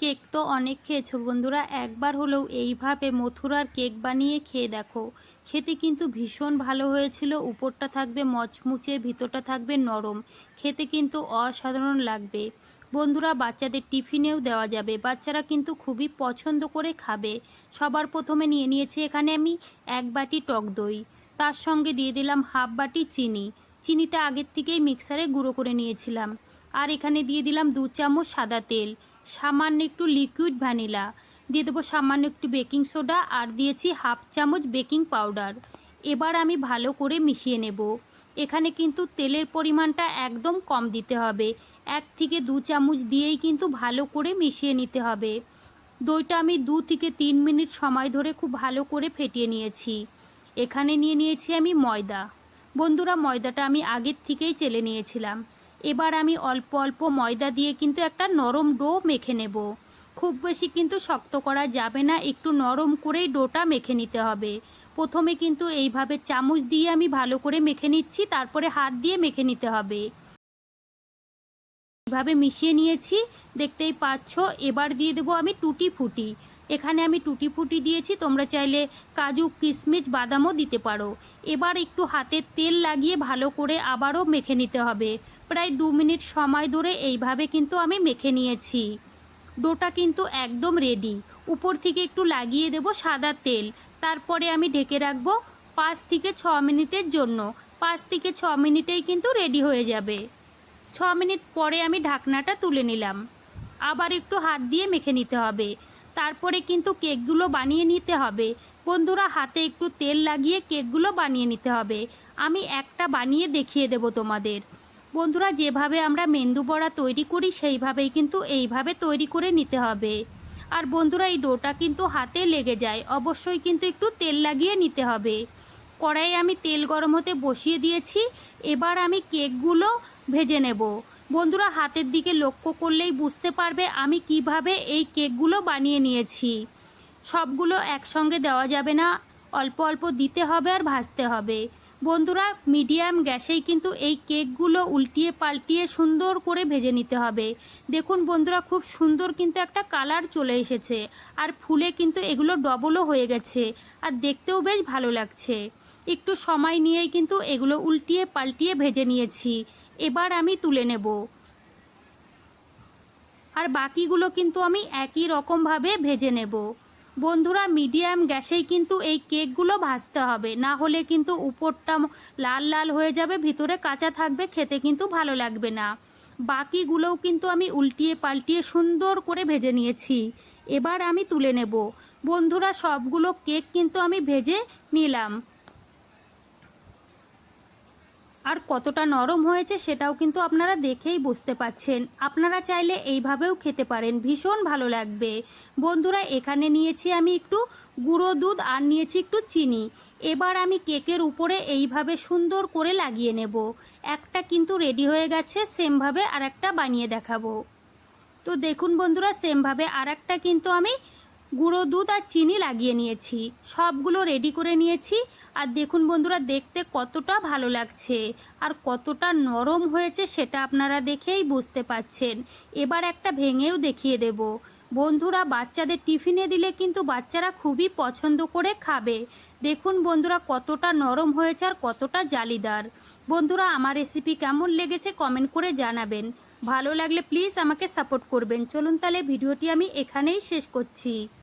Cake তো অনেক খেয়েছো বন্ধুরা, একবার হলেও এইভাবে মথুরার কেক বানিয়ে খেয়ে দেখো। খেতে কিন্তু ভীষণ ভালো হয়েছিল, উপরটা থাকবে মচমুচে, ভিতরটা থাকবে নরম। খেতে কিন্তু অসাধারণ লাগবে। বন্ধুরা, বাচ্চাদের টিফিনেও দেওয়া যাবে, বাচ্চারা কিন্তু খুবই পছন্দ করে খাবে। সবার প্রথমে নিয়ে নিয়েছি এখানে আমি এক বাটি টক দই, তার সঙ্গে দিয়ে দিলাম হাফ বাটি চিনি। চিনিটা আগের থেকেই মিক্সারে গুঁড়ো করে নিয়েছিলাম। আর এখানে দিয়ে দিলাম দু চামচ সাদা তেল। সামান্য একটু লিকুইড ভ্যানিলা দিয়ে দেবো সামান্য একটু বেকিং সোডা আর দিয়েছি হাফ চামচ বেকিং পাউডার এবার আমি ভালো করে মিশিয়ে নেব। এখানে কিন্তু তেলের পরিমাণটা একদম কম দিতে হবে। এক থেকে দু চামচ দিয়েই কিন্তু ভালো করে মিশিয়ে নিতে হবে। দইটা আমি দু থেকে তিন মিনিট সময় ধরে খুব ভালো করে ফেটিয়ে নিয়েছি। এখানে নিয়ে নিয়েছি আমি ময়দা। বন্ধুরা, ময়দাটা আমি আগের থেকেই চেলে নিয়েছিলাম। এবার আমি অল্প অল্প ময়দা দিয়ে কিন্তু একটা নরম ডো মেখে নেব। খুব বেশি কিন্তু শক্ত করা যাবে না, একটু নরম করেই ডোটা মেখে নিতে হবে। প্রথমে কিন্তু এইভাবে চামচ দিয়ে আমি ভালো করে মেখে নিচ্ছি, তারপরে হাত দিয়ে মেখে নিতে হবে। এইভাবে মিশিয়ে নিয়েছি, দেখতেই পাচ্ছ, এবার দিয়ে দেবো আমি টুটি ফুটি। এখানে আমি টুটি ফুটি দিয়েছি, তোমরা চাইলে কাজু কিশমিশ বাদামও দিতে পারো। এবার একটু হাতে তেল লাগিয়ে ভালো করে আবারও মেখে নিতে হবে। প্রায় দু মিনিট সময় ধরে এইভাবে কিন্তু আমি মেখে নিয়েছি। ডোটা কিন্তু একদম রেডি উপর থেকে একটু লাগিয়ে দেব সাদা তেল। তারপরে আমি ঢেকে রাখব পাঁচ থেকে ছ মিনিটের জন্য। পাঁচ থেকে ছ মিনিটেই কিন্তু রেডি হয়ে যাবে। ছ মিনিট পরে আমি ঢাকনাটা তুলে নিলাম। আবার একটু হাত দিয়ে মেখে নিতে হবে। তারপরে কিন্তু কেকগুলো বানিয়ে নিতে হবে। বন্ধুরা, হাতে একটু তেল লাগিয়ে কেকগুলো বানিয়ে নিতে হবে। আমি একটা বানিয়ে দেখিয়ে দেব তোমাদের। বন্ধুরা, যেভাবে আমরা মেন্দু বড়া তৈরি করি, সেইভাবেই কিন্তু এইভাবে তৈরি করে নিতে হবে। আর বন্ধুরা, এই ডোটা কিন্তু হাতে লেগে যায়, অবশ্যই কিন্তু একটু তেল লাগিয়ে নিতে হবে। কড়াইয়ে আমি তেল গরম হতে বসিয়ে দিয়েছি, এবার আমি কেকগুলো ভেজে নেব। বন্ধুরা, হাতের দিকে লক্ষ্য করলেই বুঝতে পারবে আমি কীভাবে এই কেকগুলো বানিয়ে নিয়েছি। সবগুলো একসঙ্গে দেওয়া যাবে না, অল্প অল্প দিতে হবে আর ভাজতে হবে। বন্ধুরা, মিডিয়াম গ্যাসেই কিন্তু এই কেকগুলো উল্টিয়ে পাল্টিয়ে সুন্দর করে ভেজে নিতে হবে। দেখুন বন্ধুরা, খুব সুন্দর কিন্তু একটা কালার চলে এসেছে। আর ফুলে কিন্তু এগুলো ডবলও হয়ে গেছে। আর দেখতেও বেশ ভালো লাগছে। একটু সময় নিয়েই কিন্তু এগুলো উল্টিয়ে পাল্টিয়ে ভেজে নিয়েছি। এবার আমি তুলে নেব। আর বাকিগুলো কিন্তু আমি একই রকমভাবে ভেজে নেব। বন্ধুরা, মিডিয়াম গ্যাসেই কিন্তু এই কেকগুলো ভাজতে হবে। না হলে কিন্তু উপরটা লাল লাল হয়ে যাবে, ভিতরে কাঁচা থাকবে, খেতে কিন্তু ভালো লাগবে না। বাকিগুলোও কিন্তু আমি উল্টিয়ে পাল্টিয়ে সুন্দর করে ভেজে নিয়েছি। এবার আমি তুলে নেব। বন্ধুরা, সবগুলো কেক কিন্তু আমি ভেজে নিলাম। আর কতটা নরম হয়েছে সেটাও কিন্তু আপনারা দেখেই বুঝতে পাচ্ছেন। আপনারা চাইলে এইভাবেও খেতে পারেন, ভীষণ ভালো লাগবে। বন্ধুরা, এখানে নিয়েছি আমি একটু গুঁড়ো দুধ আর নিয়েছি একটু চিনি। এবার আমি কেকের উপরে এইভাবে সুন্দর করে লাগিয়ে নেব। একটা কিন্তু রেডি হয়ে গেছে, সেমভাবে আর একটা বানিয়ে দেখাবো। তো দেখুন বন্ধুরা, সেমভাবে আর একটা কিন্তু আমি গুঁড়ো দুধ আর চিনি লাগিয়ে নিয়েছি। সবগুলো রেডি করে নিয়েছি। আর দেখুন বন্ধুরা, দেখতে কতটা ভালো লাগছে। আর কতটা নরম হয়েছে সেটা আপনারা দেখেই বুঝতে পাচ্ছেন। এবার একটা ভেঙেও দেখিয়ে দেব। বন্ধুরা, বাচ্চাদের টিফিনে দিলে কিন্তু বাচ্চারা খুবই পছন্দ করে খাবে। দেখুন বন্ধুরা, কতটা নরম হয়েছে আর কতটা জালিদার। বন্ধুরা, আমার রেসিপি কেমন লেগেছে কমেন্ট করে জানাবেন। ভালো লাগলে প্লিজ আমাকে সাপোর্ট করবেন। চলুন তাহলে ভিডিওটি আমি এখানেই শেষ করছি।